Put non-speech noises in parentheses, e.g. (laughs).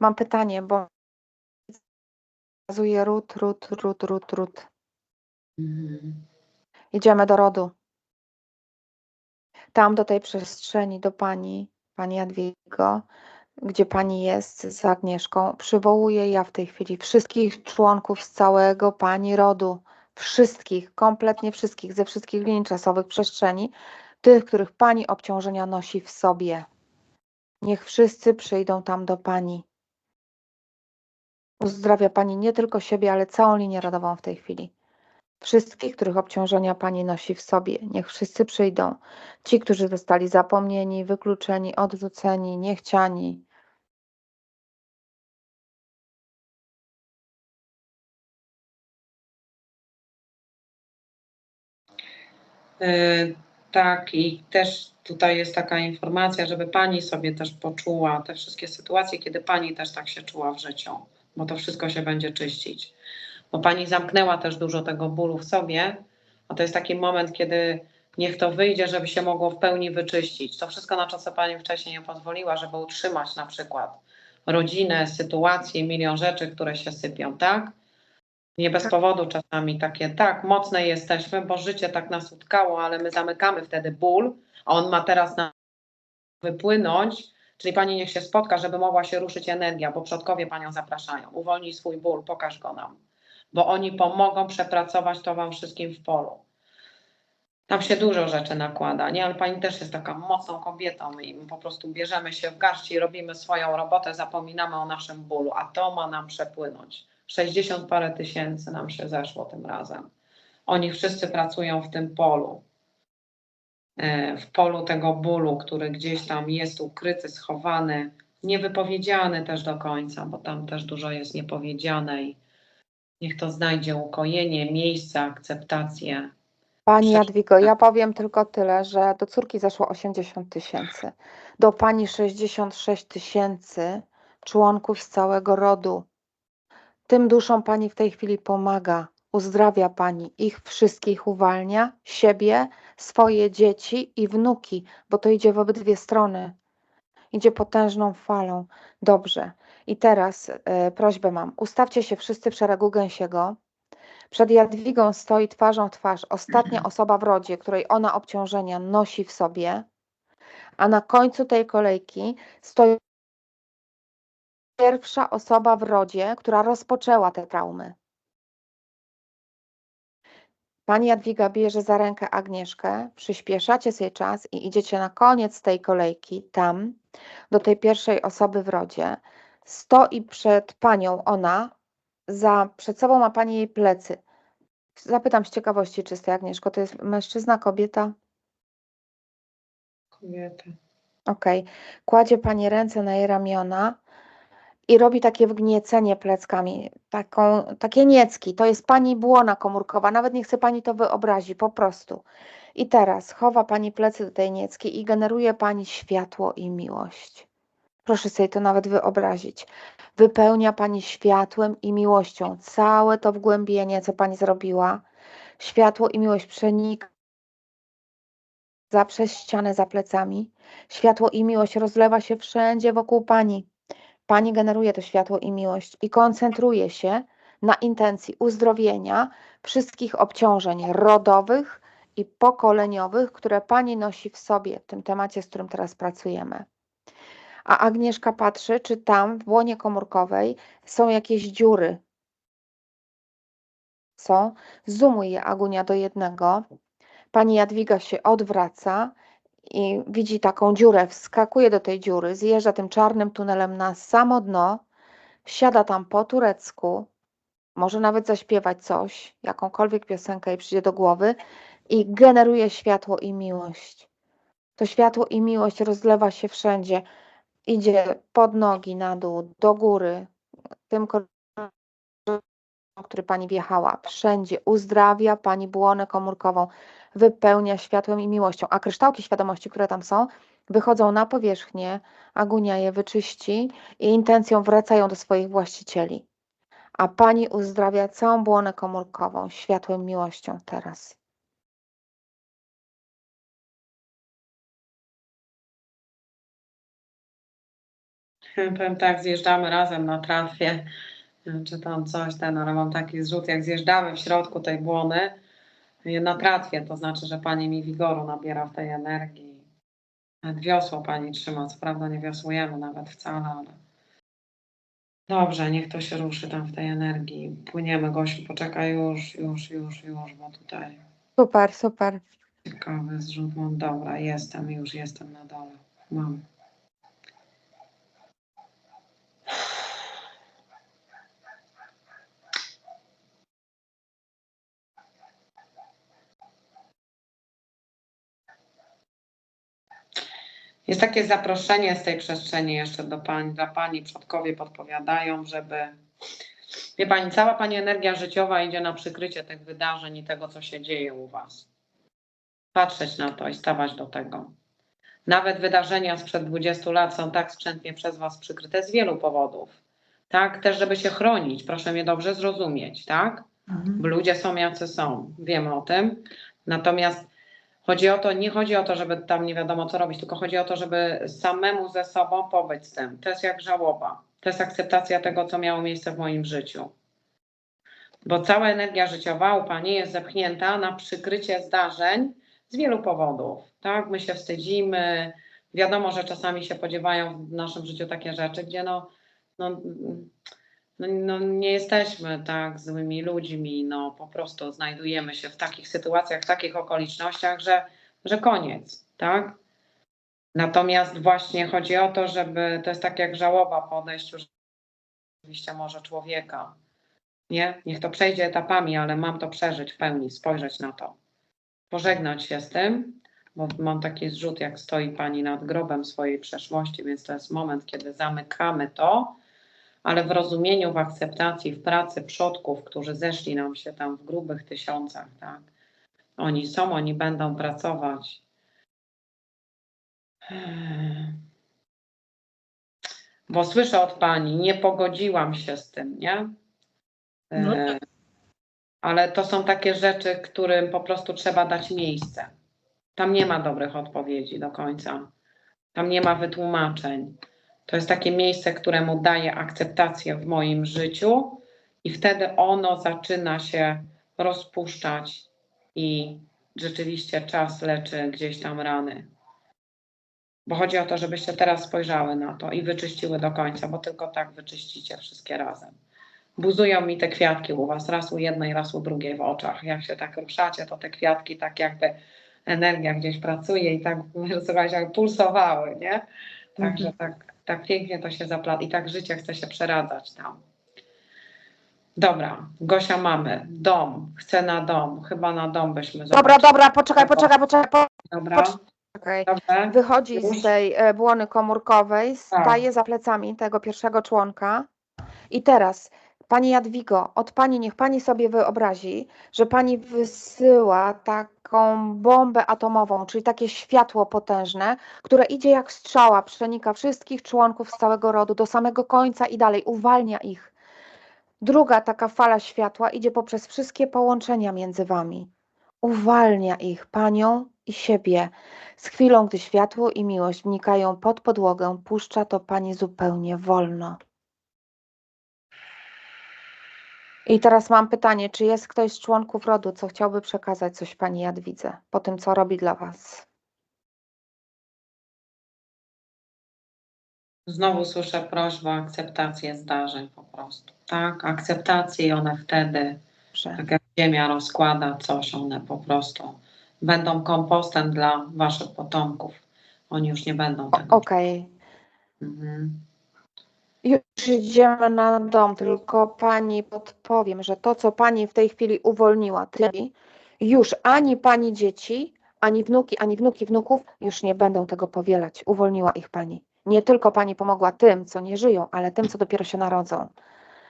Mam pytanie, bo pokazuje ród, ród, ród, ród, ród. Idziemy do rodu. Tam do tej przestrzeni, do pani, pani Jadwigo, gdzie pani jest z Agnieszką, przywołuję ja w tej chwili wszystkich członków z całego pani rodu. Wszystkich, kompletnie wszystkich, ze wszystkich linii czasowych, przestrzeni, tych, których pani obciążenia nosi w sobie. Niech wszyscy przyjdą tam do pani. Uzdrawia pani nie tylko siebie, ale całą linię rodową w tej chwili. Wszystkich, których obciążenia pani nosi w sobie. Niech wszyscy przyjdą. Ci, którzy zostali zapomnieni, wykluczeni, odrzuceni, niechciani. E, Tak, i też tutaj jest taka informacja, żeby pani sobie też poczuła te wszystkie sytuacje, kiedy pani też tak się czuła w życiu, bo to wszystko się będzie czyścić. Bo pani zamknęła też dużo tego bólu w sobie, a to jest taki moment, kiedy niech to wyjdzie, żeby się mogło w pełni wyczyścić. To wszystko, na co pani wcześniej nie pozwoliła, żeby utrzymać na przykład rodzinę, sytuację, milion rzeczy, które się sypią, tak? Nie bez Tak. powodu czasami takie, tak, mocne jesteśmy, bo życie tak nas utkało, ale my zamykamy wtedy ból, a on ma teraz na wypłynąć, czyli pani niech się spotka, żeby mogła się ruszyć energia, bo przodkowie panią zapraszają. Uwolnij swój ból, pokaż go nam, bo oni pomogą przepracować to wam wszystkim w polu. Tam się dużo rzeczy nakłada, nie? Ale pani też jest taka mocną kobietą i po prostu bierzemy się w garści i robimy swoją robotę, zapominamy o naszym bólu, a to ma nam przepłynąć. 60 parę tysięcy nam się zeszło tym razem. Oni wszyscy pracują w tym polu. E, W polu tego bólu, który gdzieś tam jest ukryty, schowany, niewypowiedziany też do końca, bo tam też dużo jest niepowiedziane i niech to znajdzie ukojenie, miejsce, akceptację. Pani. Jadwigo, ja powiem tylko tyle, że do córki zeszło 80 tysięcy, do pani 66 tysięcy członków z całego rodu. Tym duszom pani w tej chwili pomaga, uzdrawia pani, ich wszystkich uwalnia, siebie, swoje dzieci i wnuki, bo to idzie w obydwie strony. Idzie potężną falą. Dobrze. I teraz e, prośbę mam. Ustawcie się wszyscy w szeregu gęsiego. Przed Jadwigą stoi twarzą w twarz ostatnia (clears throat) osoba w rodzie, której ona obciążenia nosi w sobie, a na końcu tej kolejki stoi pierwsza osoba w rodzie, która rozpoczęła te traumy. Pani Jadwiga bierze za rękę Agnieszkę, przyspieszacie sobie czas i idziecie na koniec tej kolejki, tam, do tej pierwszej osoby w rodzie. Stoi przed panią ona, za, przed sobą ma pani jej plecy. Zapytam z ciekawości czystej, Agnieszko, to jest mężczyzna, kobieta? Kobiety. Okej. Kładzie pani ręce na jej ramiona i robi takie wgniecenie pleckami, taką, takie niecki. To jest pani błona komórkowa, nawet nie chce pani to wyobrazić, po prostu. I teraz chowa pani plecy do tej niecki i generuje pani światło i miłość. Proszę sobie to nawet wyobrazić. Wypełnia pani światłem i miłością całe to wgłębienie, co pani zrobiła. Światło i miłość przenika za przez ścianę za plecami. Światło i miłość rozlewa się wszędzie wokół pani. Pani generuje to światło i miłość i koncentruje się na intencji uzdrowienia wszystkich obciążeń rodowych i pokoleniowych, które pani nosi w sobie w tym temacie, z którym teraz pracujemy. A Agnieszka patrzy, czy tam w błonie komórkowej są jakieś dziury. Są. Zoomuj je, Agunia, do jednego. Pani Jadwiga się odwraca i widzi taką dziurę, wskakuje do tej dziury, zjeżdża tym czarnym tunelem na samo dno, siada tam po turecku, może nawet zaśpiewać coś, jakąkolwiek piosenkę jej przyjdzie do głowy i generuje światło i miłość. To światło i miłość rozlewa się wszędzie, idzie pod nogi, na dół, do góry, tym który pani wjechała, wszędzie uzdrawia pani błonę komórkową, wypełnia światłem i miłością, a kryształki świadomości, które tam są, wychodzą na powierzchnię, Agunia je wyczyści i intencją wracają do swoich właścicieli. A pani uzdrawia całą błonę komórkową światłem miłością teraz. Powiem tak, zjeżdżamy razem na tratwie, czy tam coś ten, ale mam taki zrzut, jak zjeżdżamy w środku tej błony na tratwie, to znaczy, że pani mi wigoru nabiera w tej energii. Nawet wiosło pani trzyma, co prawda nie wiosłujemy nawet wcale, ale dobrze, niech to się ruszy tam w tej energii. Płyniemy, Gosiu, poczekaj już, już, już, już, bo tutaj Super, super. ciekawy zrzut mam. Dobra, jestem, już jestem na dole. Mam. Jest takie zaproszenie z tej przestrzeni jeszcze do pani, dla pani, przodkowie podpowiadają, żeby. Wie pani, cała pani energia życiowa idzie na przykrycie tych wydarzeń i tego, co się dzieje u was. Patrzeć na to i stawać do tego. Nawet wydarzenia sprzed 20 lat są tak skrzętnie przez was przykryte z wielu powodów. Tak, też żeby się chronić, proszę mnie dobrze zrozumieć, tak? Bo ludzie są jacy są, wiemy o tym. Natomiast chodzi o to, nie chodzi o to, żeby tam nie wiadomo co robić, tylko chodzi o to, żeby samemu ze sobą pobyć z tym. To jest jak żałoba. To jest akceptacja tego, co miało miejsce w moim życiu. Bo cała energia życiowa u Pani jest zepchnięta na przykrycie zdarzeń z wielu powodów. Tak, my się wstydzimy. Wiadomo, że czasami się podziewają w naszym życiu takie rzeczy, gdzie no, no, no, no nie jesteśmy tak złymi ludźmi, no po prostu znajdujemy się w takich sytuacjach, w takich okolicznościach, że, że koniec, tak? Natomiast właśnie chodzi o to, żeby, to jest tak jak żałoba po odejściu rzeczywiście może człowieka, nie? Niech to przejdzie etapami, ale mam to przeżyć w pełni, spojrzeć na to. Pożegnać się z tym, bo mam taki zrzut, jak stoi Pani nad grobem swojej przeszłości, więc to jest moment, kiedy zamykamy to, ale w rozumieniu, w akceptacji, w pracy przodków, którzy zeszli nam się tam w grubych tysiącach, tak? Oni są, oni będą pracować. Bo słyszę od Pani, nie pogodziłam się z tym, nie? No E, Ale to są takie rzeczy, którym po prostu trzeba dać miejsce. Tam nie ma dobrych odpowiedzi do końca. Tam nie ma wytłumaczeń. To jest takie miejsce, któremu daję akceptację w moim życiu, i wtedy ono zaczyna się rozpuszczać, i rzeczywiście czas leczy gdzieś tam rany. Bo chodzi o to, żebyście teraz spojrzały na to i wyczyściły do końca, bo tylko tak wyczyścicie wszystkie razem. Buzują mi te kwiatki u Was, raz u jednej, raz u drugiej w oczach. Jak się tak ruszacie, to te kwiatki tak jakby energia gdzieś pracuje i tak, (laughs) słuchajcie, jak pulsowały, nie? Także tak, tak pięknie to się zaplata i tak życie chce się przeradzać tam. Dobra, Gosia mamy. Dom. Chcę na dom. Chyba na dom byśmy Dobra, zobaczyli. dobra, poczekaj, poczekaj, poczekaj, Dobra. poczekaj. Wychodzi z tej e, błony komórkowej, Tak. staje za plecami tego pierwszego członka. I teraz, Pani Jadwigo, od Pani, niech Pani sobie wyobrazi, że Pani wysyła taką bombę atomową, czyli takie światło potężne, które idzie jak strzała, przenika wszystkich członków z całego rodu do samego końca i dalej, uwalnia ich. Druga taka fala światła idzie poprzez wszystkie połączenia między Wami. Uwalnia ich, Panią i siebie. Z chwilą, gdy światło i miłość wnikają pod podłogę, puszcza to Pani zupełnie wolno. I teraz mam pytanie, czy jest ktoś z członków rodu, co chciałby przekazać coś Pani Jadwidze po tym, co robi dla Was? Znowu słyszę prośbę o akceptację zdarzeń po prostu. Tak, akceptację i one wtedy, Że... tak jak ziemia rozkłada coś, one po prostu będą kompostem dla waszych potomków. Oni już nie będą tego. Okej, Mhm. Już idziemy na dom, tylko Pani podpowiem, że to, co Pani w tej chwili uwolniła, tymi, już ani Pani dzieci, ani wnuki, ani wnuki wnuków już nie będą tego powielać. Uwolniła ich Pani. Nie tylko Pani pomogła tym, co nie żyją, ale tym, co dopiero się narodzą.